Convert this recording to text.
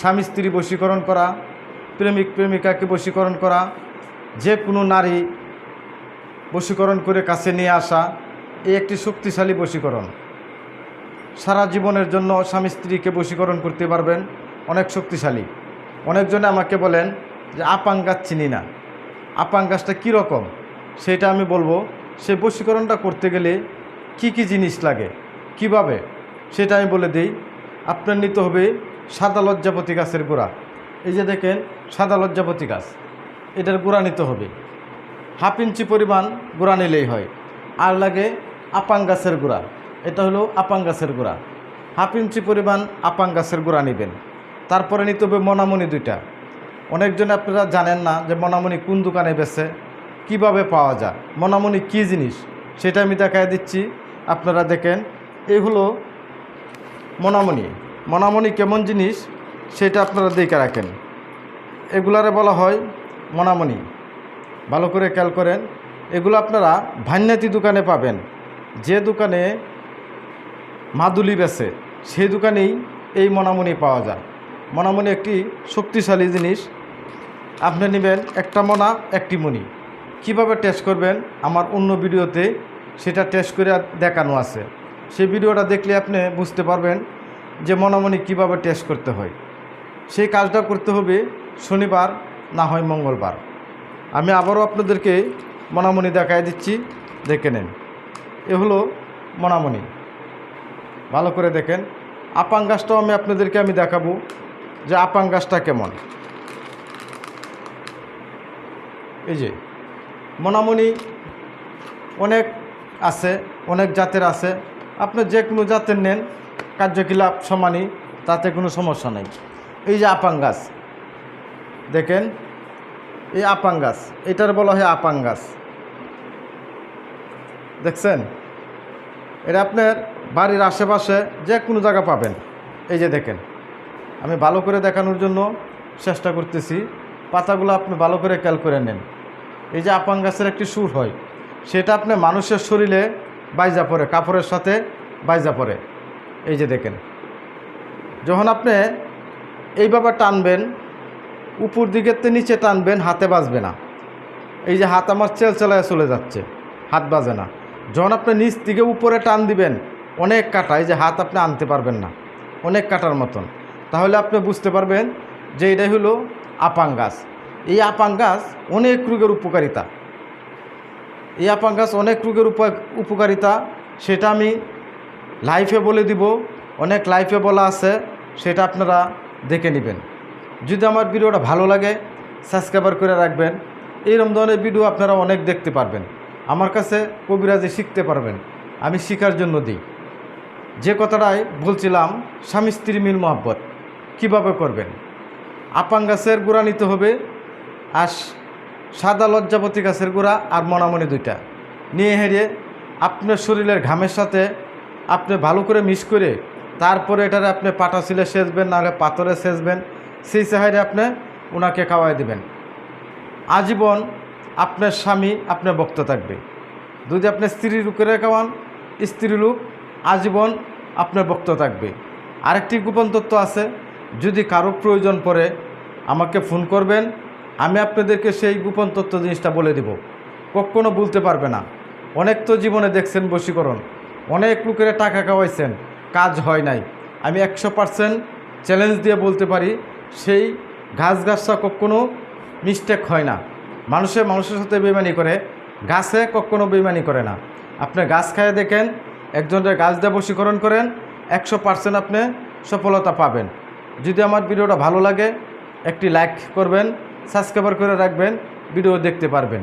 স্বামী স্ত্রী বশীকরণ করা, প্রেমিক প্রেমিকাকে বশীকরণ করা, যে কোনো নারী বশীকরণ করে কাছে নিয়ে আসা এই একটি শক্তিশালী বশীকরণ। সারা জীবনের জন্য স্বামী স্ত্রীকে বশীকরণ করতে পারবেন, অনেক শক্তিশালী। অনেকজনে আমাকে বলেন যে, আপাং গাছ চিনি না। আপাং গাছটা কীরকম সেটা আমি বলব, সে বশীকরণটা করতে গেলে কি কি জিনিস লাগে, কীভাবে? সেটা আমি বলে দিই। আপনার নিতে হবে সাদা লজ্জাপতি গাছের গোড়া। এই যে দেখেন, সাদা লজ্জাপতি গাছ। এটার গোড়া নিতে হবে। হাফ ইঞ্চি পরিমাণ গোড়া নিলেই হয়। আর লাগে আপাং গাছের গোড়া। এটা হলো আপাং গাছের গোড়া। হাফ ইঞ্চি পরিমাণ আপাং গাছের গোড়া নেবেন। তারপরে নিতে হবে মনামনি দুইটা। অনেকজন আপনারা জানেন না যে মনামনি কোন দোকানে বেছে কীভাবে পাওয়া যায় মনামনি কী জিনিস, সেটা আমি দেখায় দিচ্ছি। আপনারা দেখেন, এই হলো মনামনি মনামনি কেমন জিনিস সেটা আপনারা দেখে রাখেন। এগুলারে বলা হয় মনামনি। ভালো করে খেয়াল করেন, এগুলো আপনারা ভান্যাতি দোকানে পাবেন। যে দোকানে মাদুলি বেছে সেই দোকানেই এই মনামনি পাওয়া যায়। মনামনি একটি শক্তিশালী জিনিস। আপনি নেবেন একটা মনা, একটি মণি কীভাবে টেস্ট করবেন? আমার অন্য ভিডিওতে সেটা টেস্ট করে দেখানো আছে। সেই ভিডিওটা দেখলে আপনি বুঝতে পারবেন যে মনামনি কীভাবে টেস্ট করতে হয়। সেই কাজটা করতে হবে শনিবার, না হয় মঙ্গলবার। আমি আবারও আপনাদেরকে মনামনি দেখায় দিচ্ছি, দেখে নেন। এ হলো মনামনি। ভালো করে দেখেন। আপাং গাছটাও আমি আপনাদেরকে আমি দেখাবো যে আপাং গাছটা কেমন। এই যে, মনামনি অনেক আছে, অনেক জাতের আছে। আপনি যে কোনো জাতের নেন কার্যকলাপ সমানই, তাতে কোনো সমস্যা নেই। এই যে আপাং গাছ দেখেন, এই আপাং গাছ এটার বলা হয় আপাং গাছ দেখছেন? এটা আপনার বাড়ির আশেপাশে যে কোনো জায়গা পাবেন। এই যে দেখেন, আমি ভালো করে দেখানোর জন্য চেষ্টা করতেছি। পাতাগুলো আপনি ভালো করে খেয়াল করে নেন। এই যে আপাং গাছের একটি সুর হয়, সেটা আপনি মানুষের শরীরে বাইজা পড়ে কাপড়ের সাথে বাইজা পড়ে এই যে দেখেন। যখন আপনি এইভাবে টানবেন, উপর দিকের তে নিচে টানবেন, হাতে বাজবে না। এই যে হাত আমার চেল চেলায় চলে যাচ্ছে, হাত বাজে না। যখন আপনি নিচ দিকে উপরে টান দিবেন, অনেক কাটা, এই যে হাত আপনি আনতে পারবেন না, অনেক কাটার মতন। তাহলে আপনি বুঝতে পারবেন যে এটাই হলো আপাং গাছ এই আপাং গাছ অনেক রোগের উপকারিতা। এই আপাং গাছ অনেক রোগের উপ- উপকারিতা, সেটা আমি লাইফে বলে দিব, অনেক লাইফে বলা আছে, সেটা আপনারা দেখে নেবেন। যদি আমার ভিডিওটা ভালো লাগে সাবস্ক্রাইবার করে রাখবেন। এইরকম ধরনের ভিডিও আপনারা অনেক দেখতে পারবেন। আমার কাছে কবিরাজি শিখতে পারবেন, আমি শেখার জন্য দিই। যে কথাটাই বলছিলাম, স্বামী স্ত্রী মিল মহব্বত, কীভাবে করবেন? আপাং গাছের গোড়া নিতে হবে, আর সাদা লজ্জাপতি গাছের গোড়া আর মনামনি দুইটা। নিয়ে হেরিয়ে আপনার শরীরের ঘামের সাথে আপনি ভালো করে মিক্স করে তারপরে এটার আপনি পাটা ছিলে সেচবেন নাহলে পাথরে সেচবেন সেই সাহায্যে আপনি ওনাকে খাওয়াই দেবেন। আজীবন আপনার স্বামী আপনার বক্ত থাকবে। যদি আপনি স্ত্রী লোকের খাওয়ান, স্ত্রী লোক আজীবন আপনার বক্ত থাকবে। আরেকটি গোপন তত্ত্ব আছে, যদি কারও প্রয়োজন পড়ে, আমাকে ফোন করবেন, আমি আপনাদেরকে সেই গোপন তত্ত্ব জিনিসটা বলে দিব। কখনো বলতে পারবে না। অনেক তো জীবনে দেখছেন বশীকরণ। অনেক লোকেরা টাকা খাওয়াইছেন কাজ হয় নাই। আমি একশো পার্সেন্ট চ্যালেঞ্জ দিয়ে বলতে পারি, সেই ঘাস ঘাসটা কখনো মিস্টেক হয় না। মানুষে মানুষের সাথে বেমানি করে, গাছে কখনো বেমানি করে না। আপনি গাছ খায় দেখেন, একজনের গাছ দিয়ে বশীকরণ করেন, একশো পার্সেন্ট আপনি সফলতা পাবেন। যদি আমার ভিডিওটা ভালো লাগে, একটি লাইক করবেন সাবস্ক্রাইবার করে রাখবেন, ভিডিও দেখতে পারবেন।